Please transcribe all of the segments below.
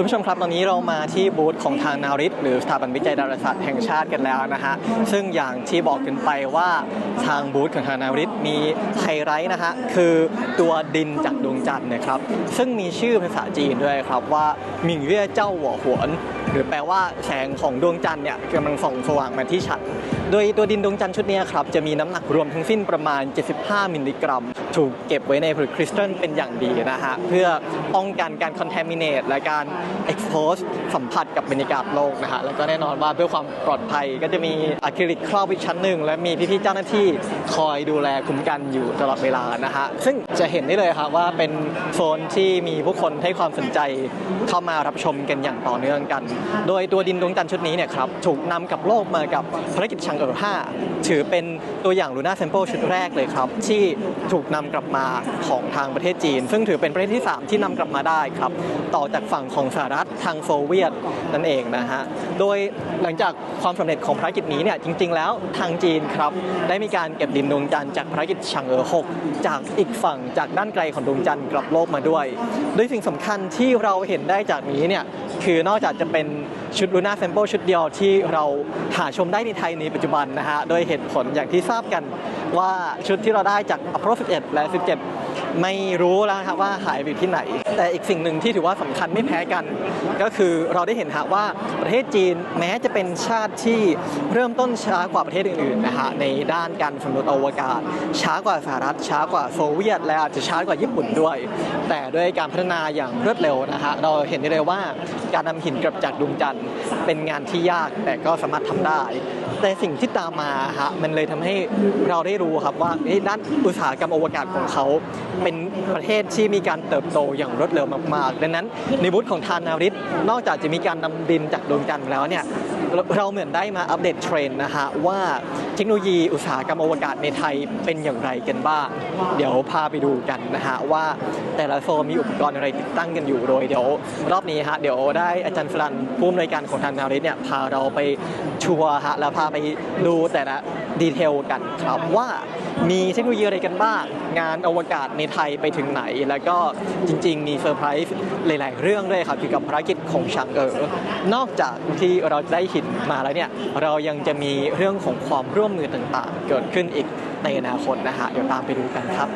คุณผู้ชมครับตอนนี้เรามาที่บูธของทางนาริตหรือสถาบันวิจัยดาราศาสตร์แห่งชาติกันแล้วนะฮะซึ่งอย่างที่บอกกันไปว่าทางบูธของทางนาริตมีไฮไลท์นะฮะคือตัวดินจากดวงจันทร์นะครับ ซึ่งมีชื่อภาษาจีนด้วยครับว่าหมิงเย่เจ้าหัวหวน หรือแปลว่าแสงของดวงจันทร์เนี่ยกำลังส่องสว่างมาที่ฉัน โดยตัวดินดวงจันทร์ชุดนี้ครับจะมีน้ำหนักรวมทั้งสิ้นประมาณ 75 มิลลิกรัม ถูกเก็บไว้ในผลึกคริสตัลเป็นอย่างดีนะฮะเพื่อป้องกันการคอน t a มิเนตและการ expose สัมผัสกับบรรยากาศโลกนะฮะแล้วก็แน่นอนว่าเพื่อความปลอดภัยก็จะมีอะคริลิกครอบอีกชั้นหนึ่งและมีพี่ๆเจ้าหน้าที่คอยดูแลคุ้มกันอยู่ตลอดเวลานะฮะซึ่งจะเห็นได้เลยครับว่าเป็นโซนที่มีผู้คนให้ความสนใจเข้ามารับชมกันอย่างต่อเนื่องกัน โดยตัวดินดวงจันทร์ชุดนี้เนี่ยครับถูกนำกลับโลกมากับภารกิจชัง5ถือเป็นตัวอย่างลูน่าแซมเปิลชุดแรกเลยครับ ที่ถูกนำกลับมาของทางประเทศจีน ซึ่งถือเป็นประเทศที่ 3 ที่นำกลับมาได้ครับ ต่อจากฝั่งของสหรัฐทางโซเวียตนั่นเองนะฮะโดยหลังจากความสำเร็จของภารกิจนี้เนี่ยจริง ๆ แล้วทางจีนครับได้มีการเก็บดินดวงจันทร์จากภารกิจชังเอ๋อ6จากอีกฝั่งจากด้านไกลของดวงจันทร์กลับโลกมาด้วย โดยสิ่งสำคัญที่เราเห็นได้จากนี้เนี่ยคือนอกจากจะเป็นชุดลูน่าแซมเปิลชุดเดียวที่เราหาชมได้ในไทยในปัจจุบันนะฮะโดยเหตุผลอย่างที่ทราบกันว่าชุดที่เราได้จาก Apollo 11 และ 17 ไม่รู้แล้วนะครับว่าหายไปที่ไหน แต่อีกสิ่งหนึ่งที่ถือว่าสำคัญไม่แพ้กัน ก็คือเราได้เห็นฮะว่าประเทศจีนแม้จะเป็นชาติที่เริ่มต้นช้ากว่าประเทศอื่นๆนะฮะในด้านการสำรวจอวกาศ ช้ากว่าสหรัฐ ช้ากว่าโซเวียต และอาจจะช้ากว่าญี่ปุ่นด้วย แต่ด้วยการพัฒนาอย่างรวดเร็วนะฮะเราเห็นได้เลยว่าการนำหินกลับจากดวงจันทร์เป็นงานที่ยากแต่ก็สามารถทำได้ แต่สิ่งที่ตามมาฮะมันเลยทำให้เราได้รู้ครับว่าด้านอุตสาหกรรมอวกาศของเขาเป็นประเทศที่มีการเติบโตอย่างรวดเร็วมากๆดังนั้นในบูธของทานนาริตนอกจากจะมีการนำดินจากดวงจันทร์แล้วเนี่ยเราเหมือนได้มาอัปเดตเทรนด์นะฮะว่าเทคโนโลยีอุตสาหกรรมอวกาศในไทยเป็นอย่างไรกันบ้าง เดี๋ยวพาไปดูกันนะฮะว่าแต่ละโซนมีอุปกรณ์อะไรติดตั้งกันอยู่โดยเดี๋ยวรอบนี้ฮะเดี๋ยวได้อาจารย์ฟรันผู้อำนวยการของทางนาริตเนี่ยพาเราไปชัวร์ฮะแล้วพาไปดูแต่ละดีเทลกันครับว่ามีเทคโนโลยีอะไรกันบ้าง งานอวกาศในไทยไปถึงไหน แล้วก็จริง ๆ มีเซอร์ไพรส์หลาย ๆ เรื่องด้วยครับเกี่ยวกับภารกิจของชังเอ๋อนอกจากที่เราได้เหินมาแล้วเนี่ยเรายังจะมีเรื่องของความร่วมมือต่าง ๆ เกิดขึ้นอีกในอนาคตนะฮะเดี๋ยวตามไปดูกันครับ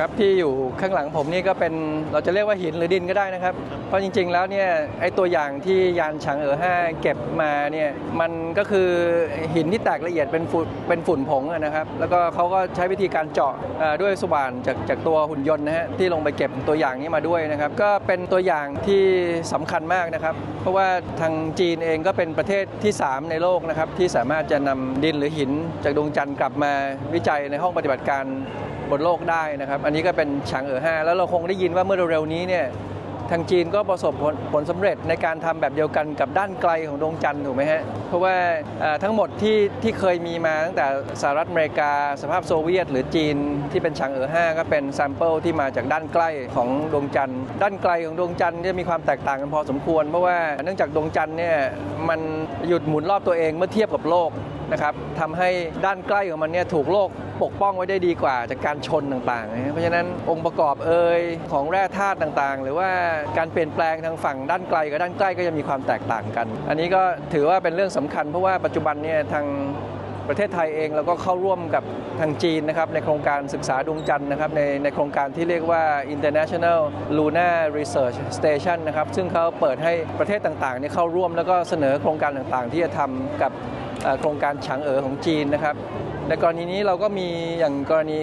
ครับที่อยู่ข้างหลังผมนี่ก็เป็นเราจะเรียกว่าหินหรือดินก็ได้นะครับ เพราะจริง ๆ แล้วเนี่ยไอตัวอย่างที่ยานฉางเอ๋อห้าเก็บมาเนี่ยมันก็คือหินที่แตกละเอียดเป็นฝุ่นเป็นฝุ่นผงอะนะครับ แล้วก็เขาก็ใช้วิธีการเจาะเอ่อด้วยสว่านจากจากตัวหุ่นยนต์นะฮะที่ลงไปเก็บตัวอย่างนี้มาด้วยนะครับ ก็เป็นตัวอย่างที่สำคัญมากนะครับ เพราะว่าทางจีนเองก็เป็นประเทศที่ 3 ในโลกนะครับที่สามารถจะนำดินหรือหินจากดวงจันทร์กลับมาวิจัยในห้องปฏิบัติการ บนโลกได้นะครับ อันนี้ก็เป็นฉางเอ๋อห้าแล้วเราคงได้ยินว่าเมื่อเร็วๆนี้เนี่ยทางจีนก็ประสบผลผลสำเร็จในการทำแบบเดียวกันกับด้านไกลของดวงจันทร์ถูกไหมฮะ เพราะว่าทั้งหมดที่ที่เคยมีมาตั้งแต่สหรัฐอเมริกา สภาพโซเวียต หรือจีนที่เป็นฉางเอ๋อห้าก็เป็นแซมเปิลที่มาจากด้านใกล้ของดวงจันทร์ ด้านไกลของดวงจันทร์จะมีความแตกต่างกันพอสมควร เพราะว่าเนื่องจากดวงจันทร์เนี่ยมันหยุดหมุนรอบตัวเองเมื่อเทียบกับโลก นะครับทำให้ด้านใกล้ของมันเนี่ยถูกโลกปกป้องไว้ได้ดีกว่าจากการชนต่างๆนะเพราะฉะนั้นองค์ประกอบเอ่ยของแร่ธาตุต่างๆ หรือว่าการเปลี่ยนแปลงทางฝั่งด้านไกลกับด้านใกล้ก็จะมีความแตกต่างกัน อันนี้ก็ถือว่าเป็นเรื่องสำคัญเพราะว่าปัจจุบันเนี่ยทางประเทศไทยเองเราก็เข้าร่วมกับทางจีนนะครับในโครงการศึกษาดวงจันทร์นะครับในในโครงการที่เรียกว่า International Lunar Research Station นะครับซึ่งเขาเปิดให้ประเทศต่างๆเนี่ยเข้าร่วมแล้วก็เสนอโครงการต่างๆ ที่จะทำกับ โครงการฉางเอ๋อของจีนนะครับในกรณีนี้เราก็มีอย่างกรณี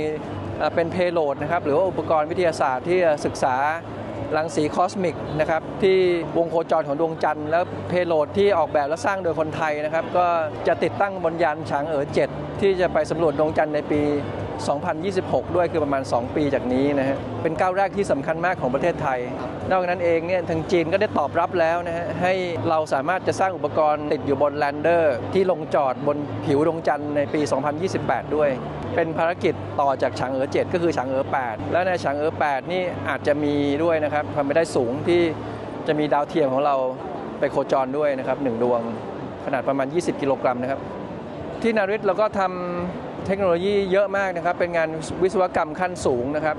เป็นเพโลดนะครับหรือว่าอุปกรณ์วิทยาศาสตร์ที่ศึกษารังสีคอสมิกนะครับที่วงโคจรของดวงจันทร์แล้วเพโลดที่ออกแบบและสร้างโดยคนไทยนะครับก็จะติดตั้งบนยานฉางเอ๋อ7ที่จะไปสำรวจดวงจันทร์ในปี 2026 ด้วยคือประมาณ 2 ปีจากนี้นะฮะเป็นก้าวแรกที่สำคัญมากของประเทศไทย นอกจากนั้นเองเนี่ยทางจีนก็ได้ตอบรับแล้วนะฮะให้เราสามารถจะสร้างอุปกรณ์ติดอยู่บนแลนเดอร์ที่ลงจอดบนผิวดวงจันทร์ในปี 2028 ด้วย เป็นภารกิจต่อจากฉางเอ๋อ7ก็คือฉางเอ๋อ8แล้วในฉางเอ๋อ8นี่อาจจะมีด้วยนะครับความเป็นได้สูงที่จะมีดาวเทียมของเราไปโคจรด้วยนะครับหนึ่งดวงขนาดประมาณ 20 กิโลกรัมนะครับที่นาริตเราก็ทำ เทคโนโลยีเยอะมากนะครับ เป็นงานวิศวกรรมขั้นสูงนะครับ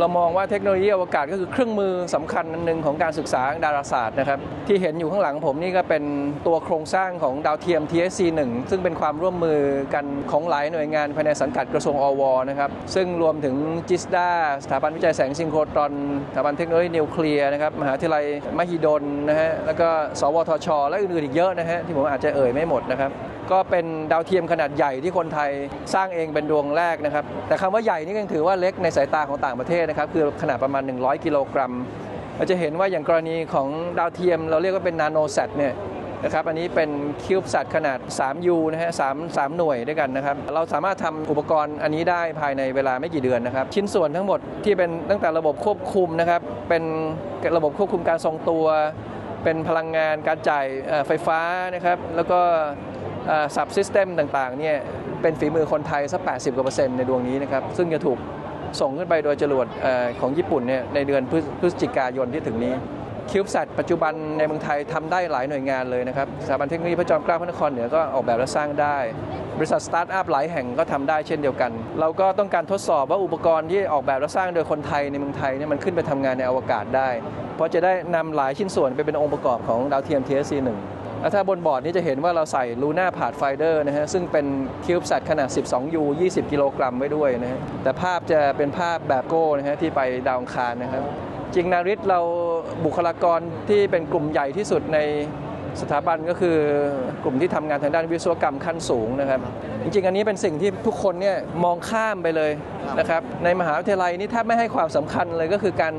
เรามองว่าเทคโนโลยีอวกาศก็คือเครื่องมือสำคัญอันหนึ่งของการศึกษาดาราศาสตร์นะครับ ที่เห็นอยู่ข้างหลังผมนี่ก็เป็นตัวโครงสร้างของดาวเทียม TSC-1 ซึ่งเป็นความร่วมมือกันของหลายหน่วยงานภายในสังกัดกระทรวงอวนะครับ ซึ่งรวมถึงจิสดาสถาบันวิจัยแสงซิงโครตรอนสถาบันเทคโนโลยีนิวเคลียร์นะครับมหาวิทยาลัยมหิดลนะฮะแล้วก็สวทช และอื่นๆอีกเยอะนะฮะที่ผมอาจจะเอ่ยไม่หมดนะครับ ก็เป็นดาวเทียมขนาดใหญ่ที่คนไทยสร้างเองเป็นดวงแรกนะครับ แต่คำว่าใหญ่นี่ก็ยังถือว่าเล็กในสายตาของต่างประเทศนะครับ คือขนาดประมาณ 100 กิโลกรัม เราจะเห็นว่าอย่างกรณีของดาวเทียม เราเรียกว่าเป็นนาโนแซตเนี่ยนะครับ อันนี้เป็นคิวบ์สัตขนาด 3U นะฮะ3 3 หน่วยด้วยกันนะครับ เราสามารถทำอุปกรณ์อันนี้ได้ภายในเวลาไม่กี่เดือนนะครับ ชิ้นส่วนทั้งหมดที่เป็นตั้งแต่ระบบควบคุมนะครับ เป็นระบบควบคุมการทรงตัวเป็นพลังงานการจ่ายไฟฟ้านะครับ แล้วก็ สับซิสเต็มต่างๆเนี่ยเป็นฝีมือคนไทยสัก 80กว่าเปอร์เซ็นต์ในดวงนี้นะครับ ซึ่งจะถูกส่งขึ้นไปโดยจรวดอของญี่ปุ่นเนี่ยในเดือนพฤศจิกายนที่ถึงนี้คิวบ์ a ตปัจจุบันในเมืองไทยทำได้หลายหน่วยงานเลยนะครับสถาบันเทคโนโลยีพระจอมเกล้าพระนครเหนือก็ออกแบบและสร้างได้ บริษัทสตาร์ทอัพหลายแห่งก็ทำได้เช่นเดียวกัน เราก็ต้องการทดสอบว่าอุปกรณ์ที่ออกแบบและสร้างโดยคนไทยในเมืองไทยเนี่ยมันขึ้นไปทำงานในอวกาศได้ เพราะจะได้นำหลายชิ้นส่วนไปเป็นองค์ประกอบของดาวเทียม TSC-1 แล้วถ้าบนบอร์ดนี้จะเห็นว่าเราใส่ลูน่าพาดไฟเดอร์นะฮะซึ่งเป็นคิวบ์ a ตขนาด 12U 20 กิโลกรัมไว้ด้วยนะฮะแต่ภาพจะเป็นภาพแบบโก้นะฮะที่ไปดาวอังคารนะครับ จริงนาริตเราบุคลากรที่เป็นกลุ่มใหญ่ที่สุดในสถาบันก็คือกลุ่มที่ทำงานทางด้านวิศวกรรมขั้นสูงนะครับ จริงๆ อันนี้เป็นสิ่งที่ทุกคนเนี่ยมองข้ามไปเลยนะครับในมหาวิทยาลัยนี่แทบไม่ให้ความสำคัญเลยก็คือการ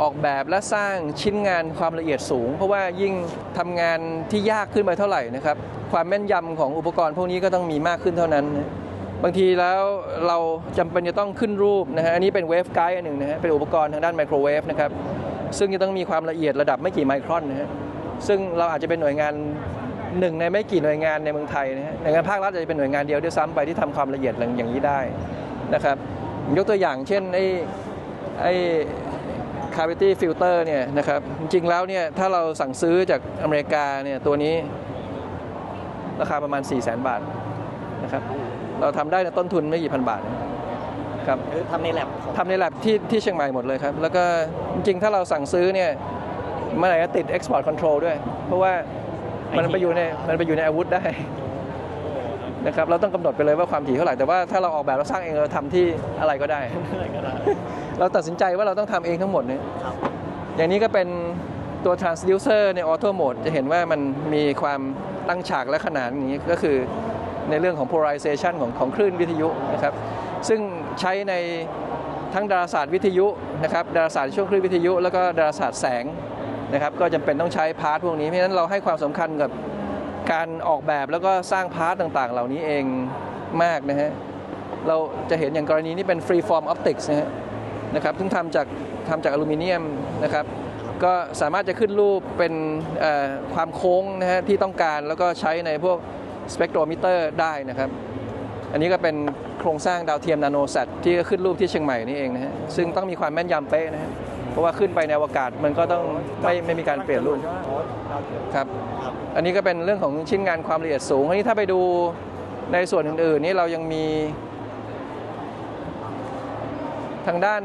ออกแบบและสร้างชิ้นงานความละเอียดสูง เพราะว่ายิ่งทำงานที่ยากขึ้นไปเท่าไหร่นะครับ ความแม่นยำของอุปกรณ์พวกนี้ก็ต้องมีมากขึ้นเท่านั้น บางทีแล้วเราจำเป็นจะต้องขึ้นรูปนะฮะอันนี้เป็นเวฟไกด์อันหนึ่งนะฮะเป็นอุปกรณ์ทางด้านไมโครเวฟนะครับซึ่งจะต้องมีความละเอียดระดับไม่กี่ไมครอนนะฮะซึ่งเราอาจจะเป็นหน่วยงานหนึ่งในไม่กี่หน่วยงานในเมืองไทยนะฮะหน่วยงานภาครัฐอาจจะเป็นหน่วยงานเดียวด้วยซ้ำไปที่ทำความละเอียดอย่างนี้ได้นะครับ ยกตัวอย่างเช่นไอ้ไอ้ cavity filter เนี่ยนะครับ จริงๆแล้วเนี่ยถ้าเราสั่งซื้อจากอเมริกาเนี่ยตัวนี้ราคาประมาณ 4 0 0 0 0 0 บาทนะครับเราทำได้ในต้นทุนไม่กี่พันบาทนะครับคือทำในแลบของทำในแลบที่ที่เชียงใหม่หมดเลยครับ แล้วก็จริงๆถ้าเราสั่งซื้อเนี่ยเมื่อไหร่ก็ติด export control ด้วย เพราะว่ามันไปอยู่ในมันไปอยู่ในอาวุธได้นะครับเราต้องกำหนดไปเลยว่าความถี่เท่าไหร่แต่ว่าถ้าเราออกแบบเราสร้างเองเราทำที่อะไรก็ได้ เราตัดสินใจว่าเราต้องทำเองทั้งหมดเนี่ยครับอย่างนี้ก็เป็นตัว transducer ใน auto mode จะเห็นว่ามันมีความตั้งฉากและขนานอย่างนี้ก็คือในเรื่องของ polarization ของของคลื่นวิทยุนะครับ ซึ่งใช้ในทั้งดาราศาสตร์วิทยุนะครับดาราศาสตร์ช่วงคลื่นวิทยุ แล้วก็ดาราศาสตร์แสงนะครับก็จำเป็นต้องใช้พาร์ทพวกนี้เพราะฉะนั้นเราให้ความสำคัญกับการออกแบบแล้วก็สร้างพาร์ทต่างๆ เหล่านี้เองมากนะฮะเราจะเห็นอย่างกรณีนี้เป็น free form optics นะฮะ นะครับซึ่งทำจากทำจากอลูมิเนียมนะครับ ก็สามารถจะขึ้นรูปเป็นความโค้งนะฮะที่ต้องการแล้วก็ใช้ในพวกสเปกโทรมิเตอร์ได้นะครับ อันนี้ก็เป็นโครงสร้างดาวเทียมนาโนแซตที่ขึ้นรูปที่เชียงใหม่นี่เองนะฮะซึ่งต้องมีความแม่นยำเป๊ะนะฮะเพราะว่าขึ้นไปในอวกาศมันก็ต้องไม่ไม่มีการเปลี่ยนรูปครับอันนี้ก็เป็นเรื่องของชิ้นงานความละเอียดสูงอันนี้ถ้าไปดูในส่วนอื่นๆนี่เรายังมี ทางด้าน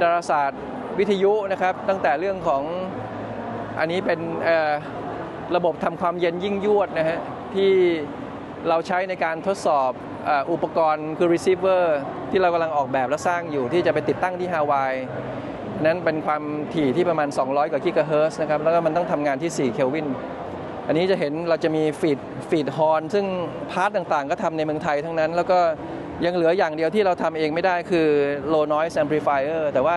ดาราศาสตร์วิทยุนะครับ ตั้งแต่เรื่องของอันนี้เป็นระบบทำความเย็นยิ่งยวดนะฮะที่เราใช้ในการทดสอบอ,อุปกรณ์คือ receiver ที่เรากำลังออกแบบและสร้างอยู่ที่จะไปติดตั้งที่ฮาวาย นั้นเป็นความถี่ที่ประมาณ 200 กว่ากิกะเฮิรตนะครับ แล้วก็มันต้องทำงานที่ 4 เคลวิน อันนี้จะเห็นเราจะมีฟีดฟีดฮอร์นซึ่งพาร์ทต่างๆ ก็ทำในเมืองไทยทั้งนั้น แล้วก็ ยังเหลืออย่างเดียวที่เราทำเองไม่ได้คือ low noise amplifier แต่ว่า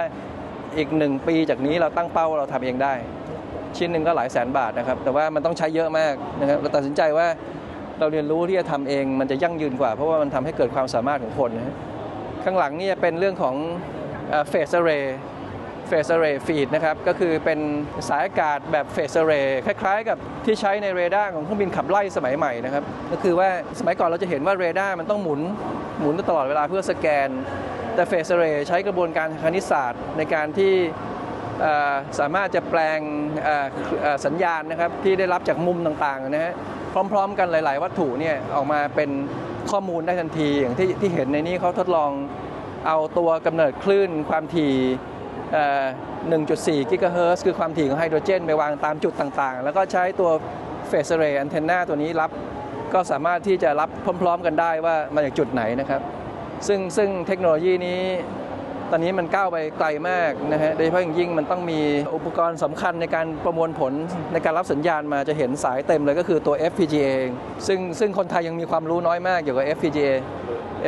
อีกหนึ่งปีจากนี้เราตั้งเป้าว่าเราทำเองได้ ชิ้นหนึ่งก็หลายแสนบาทนะครับ แต่ว่ามันต้องใช้เยอะมากนะครับเราตัดสินใจว่าเราเรียนรู้ที่จะทำเองมันจะยั่งยืนกว่า เพราะว่ามันทำให้เกิดความสามารถของคนนะข้างหลังนี่เป็นเรื่องของเฟสเรย์ เฟสเรย์ฟีดนะครับก็คือเป็นสายอากาศแบบเฟสเรย์คล้ายๆ กับที่ใช้ในเรดาร์ของเครื่องบินขับไล่สมัยใหม่นะครับก็คือว่าสมัยก่อนเราจะเห็นว่าเรดาร์มันต้องหมุนหมุนตลอดเวลาเพื่อสแกน แต่เฟสเรย์ใช้กระบวนการคณิตศาสตร์ในการที่สามารถจะแปลงสัญญาณนะครับที่ได้รับจากมุมต่างๆนะฮะพร้อมๆ กันหลาย ๆ วัตถุเนี่ยออกมาเป็นข้อมูลได้ทันที อย่างที่ที่เห็นในนี้เขาทดลองเอาตัวกำเนิดคลื่นความถี่ 1.4 กิกะเฮิร์ตซ์คือความถี่ของไฮโดรเจน ไปวางตามจุดต่างๆ แล้วก็ใช้ตัวเฟสเรย์แอนเทนนาตัวนี้รับ ก็สามารถที่จะรับพร้อม ๆ กันได้ว่ามาจากจุดไหนนะครับ ซึ่งซึ่งเทคโนโลยีนี้ตอนนี้มันก้าวไปไกลมากนะฮะ โดยเฉพาะอย่างยิ่งมันต้องมีอุปกรณ์สำคัญในการประมวลผลในการรับสัญญาณมาจะเห็นสายเต็มเลยก็คือตัว FPGA เองซึ่งซึ่งคนไทยยังมีความรู้น้อยมากเกี่ยวกับ FPGA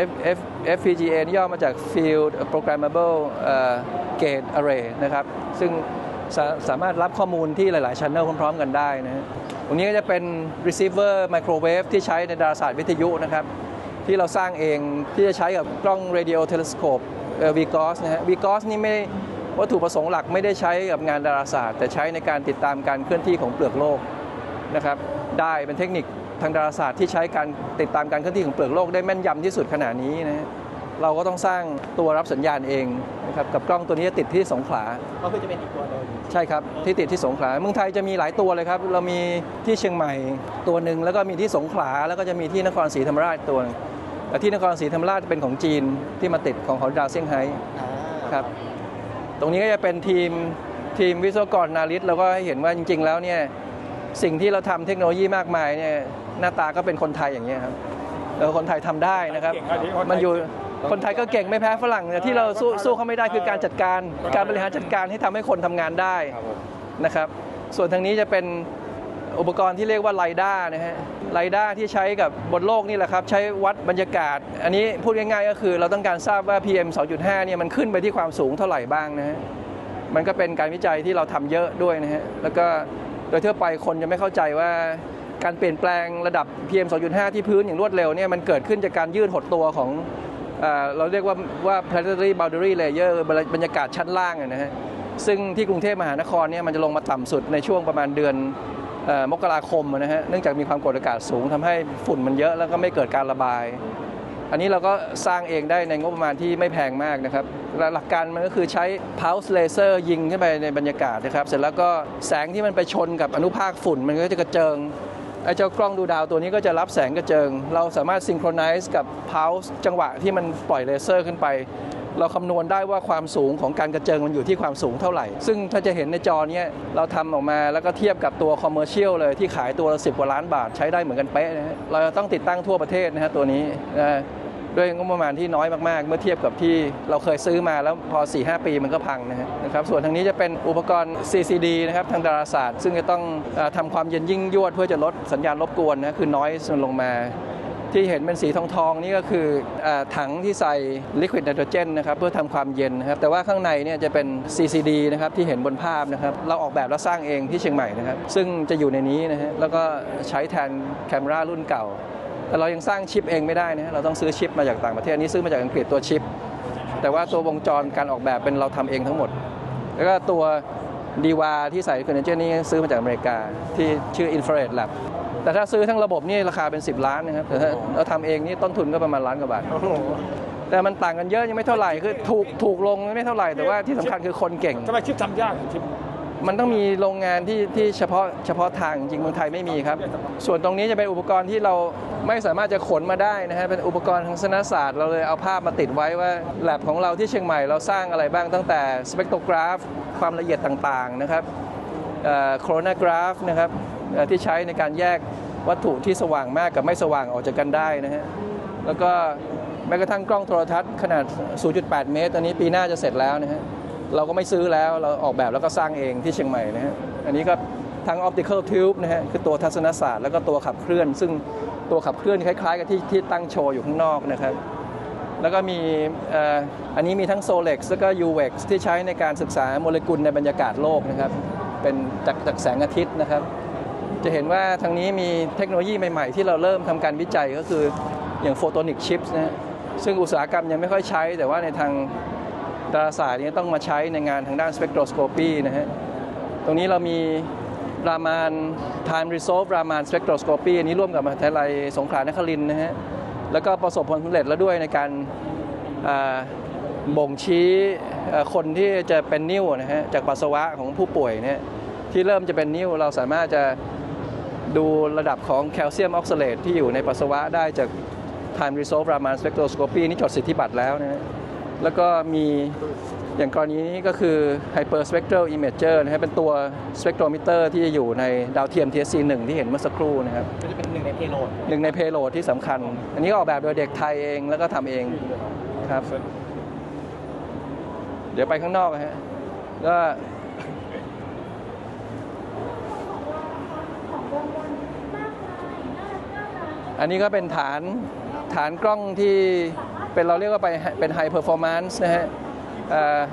F, F, FPGA นี่ย่อมาจาก Field Programmable Gate Array นะครับ ซึ่งสาสามารถรับข้อมูลที่หลาย ๆ Channel พร้อม ๆ กันได้นะฮะตรงนี้ก็จะเป็น receiver microwave ที่ใช้ในดาราศาสตร์วิทยุนะครับ ที่เราสร้างเองที่จะใช้กับกล้อง radio telescope เอ่อ VGOS นะฮะ VGOS นี่ไม่วัตถุประสงค์หลักไม่ได้ใช้กับงานดาราศาสตร์ แต่ใช้ในการติดตามการเคลื่อนที่ของเปลือกโลกนะครับได้เป็นเทคนิคทางดาราศาสตร์ที่ใช้การติดตามการเคลื่อนที่ของเปลือกโลกได้แม่นยำที่สุดขนาดนี้นะฮะ เราก็ต้องสร้างตัวรับสัญญาณเองนะครับกับกล้องตัวนี้จะติดที่สงขลาก็คือจะเป็นอีกตัวหนึ่งใช่ครับที่ติดที่สงขลาเมืองไทยจะมีหลายตัวเลยครับเรามีที่เชียงใหม่ตัวหนึ่งแล้วก็มีที่สงขลาแล้วก็จะมีที่นครศรีธรรมราชตัวหนึ่งแต่ที่นครศรีธรรมราชเป็นของจีนที่มาติดของของดาวเซี่ยงไฮ้ครับตรงนี้ก็จะเป็นทีมทีมวิศวกรนาริตเราก็ให้เห็นว่าจริง ๆ แล้วเนี่ยสิ่งที่เราทำเทคโนโลยีมากมายเนี่ยหน้าตาก็เป็นคนไทยอย่างนี้ยครับแล้วคนไทยทำได้นะครับเก่งอันนี้คนไทยมันอยู่ คนไทยก็เก่งไม่แพ้ฝรั่งแต่ที่เราสู้สู้เขาไม่ได้คือการจัดการ การบริหารจัดการให้ทำให้คนทำงานได้นะครับ ส่วนทางนี้จะเป็นอุปกรณ์ที่เรียกว่าไลด้านะฮะไลด้าที่ใช้กับบนโลกนี่แหละครับ ใช้วัดบรรยากาศ อันนี้พูดง่ายๆก็คือ เราต้องการทราบว่า PM 2.5เนี่ยมันขึ้นไปที่ความสูงเท่าไหร่บ้างนะฮะมันก็เป็นการวิจัยที่เราทำเยอะด้วยนะฮะแล้วก็โดยทั่วไปคนจะไม่เข้าใจว่าการเปลี่ยนแปลงระดับ PM 2.5 ที่พื้นอย่างรวดเร็วเนี่ยมันเกิดขึ้นจากการยืดหดตัวของ เราเรียกว่าว่า planetary boundary layer บรรยากาศชั้นล่างนะฮะซึ่งที่กรุงเทพมหานครเนี่ยมันจะลงมาต่ำสุดในช่วงประมาณเดือนมกราคมนะฮะเนื่องจากมีความกดอากาศสูงทำให้ฝุ่นมันเยอะแล้วก็ไม่เกิดการระบาย อันนี้เราก็สร้างเองได้ในงบประมาณที่ไม่แพงมากนะครับ หลักการมันก็คือใช้ pulse laser ยิงขึ้นไปในบรรยากาศนะครับ เสร็จแล้วก็แสงที่มันไปชนกับอนุภาคฝุ่นมันก็จะกระเจิง ไอ้เจ้ากล้องดูดาวตัวนี้ก็จะรับแสงกระเจิง เราสามารถซิงโครไนซ์กับเพาส์จังหวะที่มันปล่อยเลเซอร์ขึ้นไป เราคำนวณได้ว่าความสูงของการกระเจิงมันอยู่ที่ความสูงเท่าไหร่ ซึ่งถ้าจะเห็นในจอเนี้ยเราทำออกมาแล้วก็เทียบกับตัวคอมเมอร์เชียลเลยที่ขายตัวละสิบกว่าล้านบาทใช้ได้เหมือนกันเป๊ะนะฮะเราต้องติดตั้งทั่วประเทศนะฮะตัวนี้นะ ด้วยงบประมาณที่น้อยมากๆ เมื่อเทียบกับที่เราเคยซื้อมาแล้วพอ 4-5 ปีมันก็พังนะครับ ส่วนทางนี้จะเป็นอุปกรณ์ CCD นะครับทางดาราศาสตร์ ซึ่งจะต้องออทำความเย็นยิ่งยวด เพื่อจะลดสัญญาณรบกวนนะคือน้อยมันลงมาที่เห็นเป็นสีทองทองๆนี่ก็คืออถังที่ใส่ liquid nitrogen นะครับเพื่อทำความเย็นนะครับแต่ว่าข้างในเนี่ยจะเป็น CCD นะครับที่เห็นบนภาพนะครับเราออกแบบและสร้างเองที่เชียงใหม่นะครับซึ่งจะอยู่ในนี้นะฮะแล้วก็ใช้แทนแคมรารุ่นเก่า แต่เรายังสร้างชิปเองไม่ได้นะเราต้องซื้อชิปมาจากต่างประเทศอันนี้ซื้อมาจากอังกฤษตัวชิป แต่ว่าตัววงจรการออกแบบเป็นเราทำเองทั้งหมด แล้วก็ตัวดีวาที่ใส่ liquid nitrogen นี่ซื้อมาจากอเมริกาที่ชื่อ infrared lab แต่ถ้าซื้อทั้งระบบนี่ราคาเป็น 10 ล้านนะครับแต่ถ้าเราทำเองนี่ต้นทุนก็ประมาณล้านกว่าบาทแต่มันต่างกันเยอะยังไม่เท่าไหร่คือถูกถูกลงไม่เท่าไหร่แต่ว่าที่สำคัญคือคนเก่งทำไมชิปทำยากชิป มันต้องมีโรงงานที่ที่เฉพาะเฉพาะทางจริงเมืองไทยไม่มีครับ ส่วนตรงนี้จะเป็นอุปกรณ์ที่เราไม่สามารถจะขนมาได้นะฮะเป็นอุปกรณ์ทางศาสตร์ เราเลยเอาภาพมาติดไว้ว่าแลบของเราที่เชียงใหม่เราสร้างอะไรบ้างตั้งแต่สเปกโทรกราฟ ความละเอียดต่างๆนะครับโครนากราฟนะครับที่ใช้ในการแยกวัตถุที่สว่างมากกับไม่สว่างออกจากกันได้นะฮะแล้วก็แม้กระทั่งกล้องโทรทัศน์ขนาด 0.8 เมตร อันนี้ปีหน้าจะเสร็จแล้วนะฮะ เราก็ไม่ซื้อแล้วเราออกแบบแล้วก็สร้างเองที่เชียงใหม่นะฮะอันนี้ก็ทั้ง optical tube นะฮะคือตัวทัศนศาสตร์แล้วก็ตัวขับเคลื่อน ซึ่งตัวขับเคลื่อนคล้าย ๆ กับที่ที่ตั้งโชว์อยู่ข้างนอกนะครับแล้วก็มีอันนี้มีทั้ง Solex แล้วก็ UVEX ที่ใช้ในการศึกษาโมเลกุลในบรรยากาศโลกนะครับเป็นจากจากแสงอาทิตย์นะครับ จะเห็นว่าทางนี้มีเทคโนโลยีใหม่ๆ ที่เราเริ่มทำการวิจัยก็คืออย่างโฟโตนิกชิปนะฮะซึ่งอุตสาหกรรมยังไม่ค่อยใช้ แต่ว่าในทาง ดาราศาสตร์นี้ต้องมาใช้ในงานทางด้านสเปกโทรสโคปีนะฮะ ตรงนี้เรามีรามาน time resolve รามาน spectroscopy อันนี้ร่วมกับมหาวิทยาลัยสงขลานครินทร์นะฮะ แล้วก็ประสบผลสำเร็จแล้วด้วยในการบ่งชี้คนที่จะเป็นนิ่วนะฮะจากปัสสาวะของผู้ป่วยเนี่ยที่เริ่มจะเป็นนิ่วเราสามารถจะดูระดับของแคลเซียมออกซาเลตที่อยู่ในปัสสาวะได้จาก time resolve Raman spectroscopy นี่จดสิทธิบัตรแล้วนะฮะ แล้วก็มีอย่างกรณีนี้ก็คือ Hyper Spectral Imager นะครับเป็นตัว spectrometer ที่อยู่ในดาวเทียม TSC 1 ที่เห็นเมื่อสักครู่นะครับก็จะเป็นหนึ่งในเพโลดหนึ่งในเพโลดที่สำคัญ อันนี้ออกแบบโดยเด็กไทยเองแล้วก็ทำเองครับ เดี๋ยวไปข้างนอกนะฮะก็อันนี้ก็เป็นฐานฐานกล้องที่ เป็นเราเรียกว่าไปเป็นไฮเพอร์ฟอร์แมนซ์นะฮะ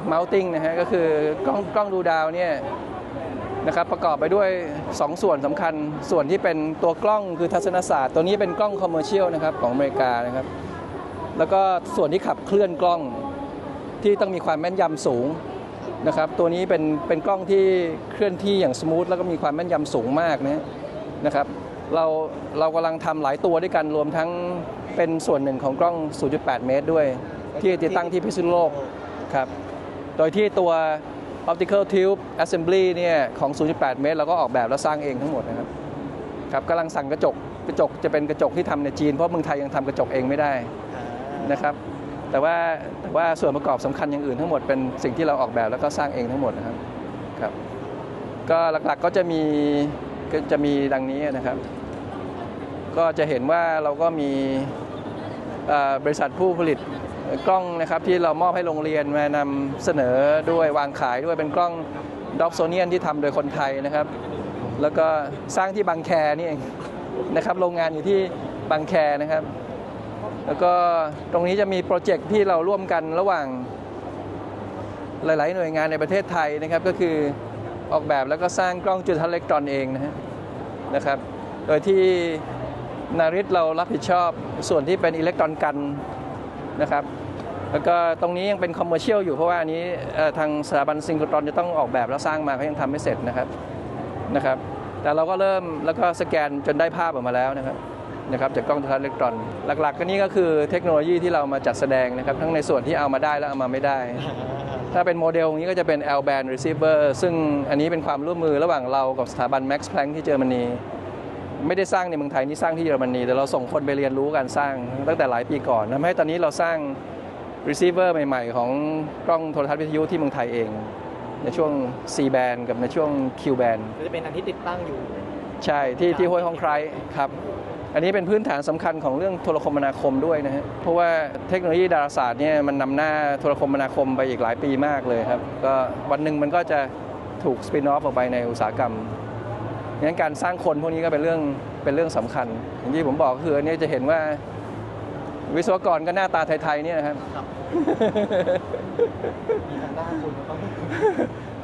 เมาส์ติ้งนะฮะก็คือกล้องกล้องดูดาวเนี่ยนะครับประกอบไปด้วย 2 ส่วนสำคัญ ส่วนที่เป็นตัวกล้องคือทัศนศาสตร์ ตัวนี้เป็นกล้องคอมเมอร์เชียลนะครับของอเมริกานะครับ แล้วก็ส่วนที่ขับเคลื่อนกล้องที่ต้องมีความแม่นยำสูงนะครับตัวนี้เป็นเป็นกล้องที่เคลื่อนที่อย่างสมูทแล้วก็มีความแม่นยำสูงมากนะนะครับเราเรากำลังทำหลายตัวด้วยกันรวมทั้ง เป็นส่วนหนึ่งของกล้อง 0.8 เมตรด้วย ที่ติดตั้งที่พิษณุโลกครับ โดยที่ตัว optical tube assembly เนี่ยของ 0.8 เมตรเราก็ออกแบบและสร้างเองทั้งหมดนะครับครับกำลังสั่งกระจกกระจกจะเป็นกระจกที่ทำในจีน เพราะเมืองไทยยังทำกระจกเองไม่ได้นะครับ แต่ว่าแต่ว่าส่วนประกอบสำคัญอย่างอื่นทั้งหมดเป็นสิ่งที่เราออกแบบแล้วก็สร้างเองทั้งหมดนะครับครับ ก็หลักๆก็จะมีก็จะมีดังนี้นะครับ ก็จะเห็นว่าเราก็มีเอ่อ บริษัทผู้ผลิตกล้องนะครับที่เรามอบให้โรงเรียนมานำเสนอด้วยวางขายด้วยเป็นกล้องด็อ p โซเนียนที่ทำโดยคนไทยนะครับ แล้วก็สร้างที่บางแคนี่เองนะครับโรงงานอยู่ที่บางแคนะครับ แล้วก็ตรงนี้จะมีโปรเจกต์ที่เราร่วมกันระหว่างหลาย ๆ หน่วยงานในประเทศไทยนะครับ ก็คือออกแบบแล้วก็สร้างกล้องจุลทรรศน์อิเล็กตรอนเองนะฮะนะครับ โดยที่ นาริตเรารับผิดชอบส่วนที่เป็นอิเล็กตรอนกันนะครับ แล้วก็ตรงนี้ยังเป็นคอมเมอร์เชียลอยู่เพราะว่าอันนี้เอ่อทางสถาบันซิงโครตรอนจะต้องออกแบบแล้วสร้างมาเขายังทำไม่เสร็จนะครับนะครับ แต่เราก็เริ่มแล้วก็สแกนจนได้ภาพออกมาแล้วนะครับนะครับจากกล้องโทรทัศน์อิเล็กตรอน หลักๆ ก็นี่ก็คือเทคโนโลยีที่เรามาจัดแสดงนะครับ ทั้งในส่วนที่เอามาได้และเอามาไม่ได้ ถ้าเป็นโมเดลนี้ก็จะเป็น L band receiver ซึ่งอันนี้เป็นความร่วมมือระหว่างเรากับสถาบัน Max Planck ที่เยอรมนี ไม่ได้สร้างในเมืองไทยนี่สร้างที่เยอรมนีแต่เราส่งคนไปเรียนรู้การสร้างตั้งแต่หลายปีก่อนทำให้ตอนนี้เราสร้าง receiver ใหม่ ๆ ของกล้องโทรทัศน์วิทยุที่เมืองไทยเอง ในช่วง C band กับในช่วง Q band ก็จะเป็นอันที่ติดตั้งอยู่ ใช่ที่ที่ห้วยห้องไคร้ครับ อันนี้เป็นพื้นฐานสำคัญของเรื่องโทรคมนาคมด้วยนะฮะเพราะว่าเทคโนโลยีดาราศาสตร์เนี่ยมันนำหน้าโทรคมนาคมไปอีกหลายปีมากเลยครับก็วันหนึ่งมันก็จะถูกสปินออฟออกไปในอุตสาหกรรม งั้นการสร้างคนพวกนี้ก็เป็นเรื่องเป็นเรื่องสำคัญ อย่างที่ผมบอกก็คืออันนี้จะเห็นว่าวิศวกรก็หน้าตาไทยๆเนี่ยนะครับครับมีทางด้านคุณแล้วก็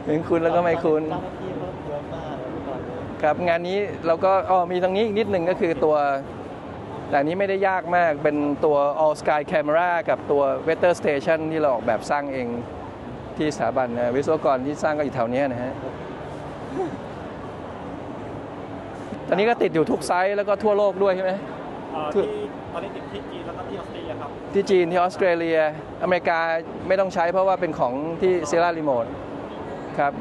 เห็นคุณแล้วก็ไม่คุณเจ้าหน้าที่เพิ่มเยอะมากเลยตอนนี้ครับงานนี้เราก็อ๋อมีตรงนี้อีกนิดหนึ่งก็คือตัว แต่อันนี้ไม่ได้ยากมากเป็นตัว All Sky Camera กับตัว Weather Station ที่เราออกแบบสร้างเองที่สถาบันนะวิศวกรที่สร้างก็อยู่แถวเนี้ยนะฮะต อนนี้ก็ติดอยู่ทุกไซต์แล้วก็ทั่วโลกด้วยใช่ไหมเอ่อคือที่ตอนนี้ติดที่จีนแล้วก็ที่ออสเตรเลียครับที่จีนที่ออสเตรเลีย อเมริกาไม่ต้องใช้เพราะว่าเป็นของที่เซรารีโมทครับ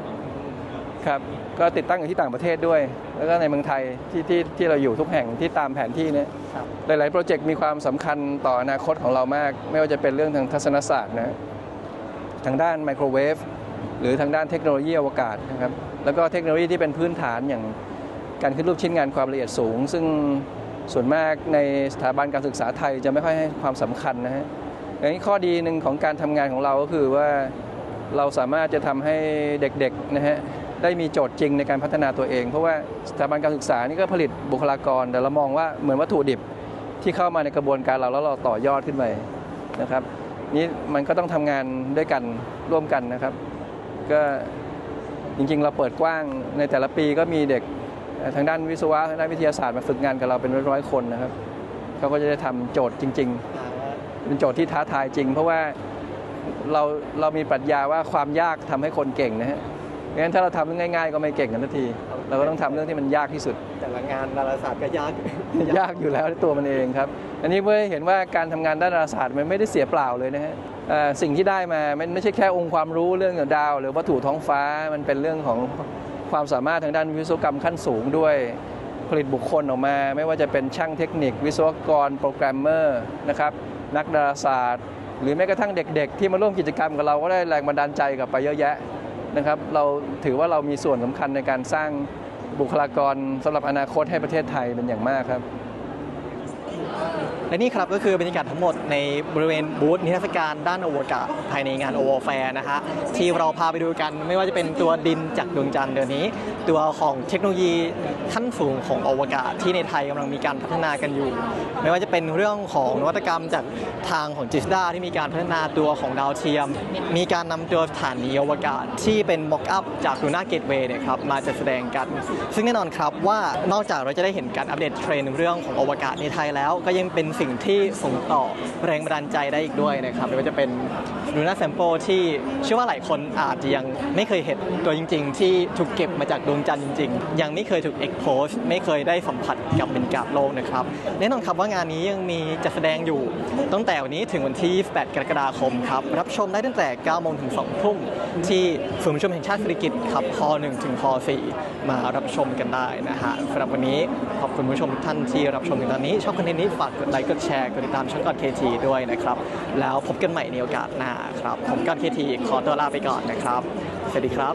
ครับ ก็ติดตั้งอยู่ที่ต่างประเทศด้วย แล้วก็ในเมืองไทยที่ที่ที่เราอยู่ทุกแห่งที่ตามแผนที่เนี้ครับหลาย ๆ โปรเจกต์มีความสำคัญต่ออนาคตของเรามาก ไม่ว่าจะเป็นเรื่องทางทัศนศาสตร์นะทางด้านไมโครเวฟหรือทางด้านเทคโนโลยีอวกาศนะครับแล้วก็เทคโนโลยีที่เป็นพื้นฐานอย่าง การขึ้นรูปชิ้นงานความละเอียดสูง ซึ่งส่วนมากในสถาบันการศึกษาไทยจะไม่ค่อยให้ความสำคัญนะฮะอย่างนี้ข้อดีหนึ่งของการทำงานของเราก็คือว่าเราสามารถจะทำให้เด็กๆนะฮะได้มีโจทย์จริงในการพัฒนาตัวเอง เพราะว่าสถาบันการศึกษานี่ก็ผลิตบุคลากร แต่เรามองว่าเหมือนวัตถุดิบที่เข้ามาในกระบวนการเราแล้วเราต่อยอดขึ้นไปนะครับนี่มันก็ต้องทำงานด้วยกันร่วมกันนะครับ ก็จริงๆ เราเปิดกว้างในแต่ละปีก็มีเด็ก ทางด้านวิศวะทางด้านวิทยาศาสตร์มาฝึกงานกับเราเป็นร้อยๆคนนะครับเขาก็จะได้ทำโจทย์จริง ๆ เป็นโจทย์ที่ท้าทายจริง เพราะว่าเราเรามีปรัชญาว่าความยากทำให้คนเก่งนะฮะงั้นถ้าเราทำเรื่องง่ายๆ ก็ไม่เก่งกันทันที เราก็ต้องทำเรื่องที่มันยากที่สุด แต่ละงานดาราศาสตร์ก็ยากยากอยู่แล้วในตัวมันเองครับ อันนี้เพื่อให้เห็นว่าการทำงานด้านดาราศาสตร์มันไม่ได้เสียเปล่าเลยนะฮะเอ่อสิ่งที่ได้มามันไม่ใช่แค่องค์ความรู้เรื่องดาว หรือวัตถุท้องฟ้ามันเป็นเรื่องของ ความสามารถทางด้านวิศวกรรมขั้นสูงด้วยผลิตบุคคลออกมา ไม่ว่าจะเป็นช่างเทคนิค วิศวกรโปรแกรมเมอร์นะครับนักดาราศาสตร์ หรือแม้กระทั่งเด็กๆ ที่มาร่วมกิจกรรมกับเราก็ได้แรงบันดาลใจกลับไปเยอะแยะนะครับเราถือว่าเรามีส่วนสำคัญในการสร้างบุคลากรสำหรับอนาคตให้ประเทศไทยเป็นอย่างมากครับ และนี่ครับก็คือบรรยากาศทั้งหมดในบริเวณบูธนิทรรศการด้านอวกาศภายในงานโอเวอร์แฟร์นะฮะที่เราพาไปดูกันไม่ว่าจะเป็นตัวดินจากดวงจันทร์เดี๋ยวนี้ ตัวของเทคโนโลยีขั้นสูงของอวกาศที่ในไทยกำลังมีการพัฒนากันอยู่ ไม่ว่าจะเป็นเรื่องของนวัตกรรมจากทางของจิสดาที่มีการพัฒนาตัวของดาวเทียม มีการนำตัวสถานีอวกาศที่เป็นม็อกอัพจากดูน่าเกตเวย์เนี่ยครับมาจัดแสดงกัน ซึ่งแน่นอนครับว่านอกจากเราจะได้เห็นการอัปเดตเทรนด์เรื่องของอวกาศในไทยแล้วก็ยังเป็นสงที่ส่งต่อแรงบันดาลใจได้อีกด้วยนะครับไม่ว่าจะเป็นดูน่าแซมโปที่เชื่อว่าหลายคนอาจจะยังไม่เคยเห็นตัวจริง ๆ ที่ถูกเก็บมาจากดวงจันทร์จริง ๆ ยังไม่เคยถูกเอ็กโพสไม่เคยได้สัมผัสกับบรรยากาศโลกนะครับแน่นอนครับว่างานนี้ยังมีจัดแสดงอยู่ตั้งแต่วันนี้ถึงวันที่ 8 กรกฎาคมครับรับชมได้ตั้งแต่ 9 โมงถึง 2 ทุ่มที่ศูนย์ประชุมแห่งชาติสิริกิติ์ครับฮ1ถึงฮ4มารับชมกันได้นะฮะสำหรับวันนี้ขอบคุณผู้ชมทุกท่านที่รับชมในตอนนี้ชอบคอนเทนต์นี้ฝากกดไลค์กดแชร์ กดติดตามช่องก่อนเคทีด้วยนะครับ แล้วพบกันใหม่ในโอกาสหน้าครับ ผมก่อนเคทีขอตัวลาไปก่อนนะครับ สวัสดีครับ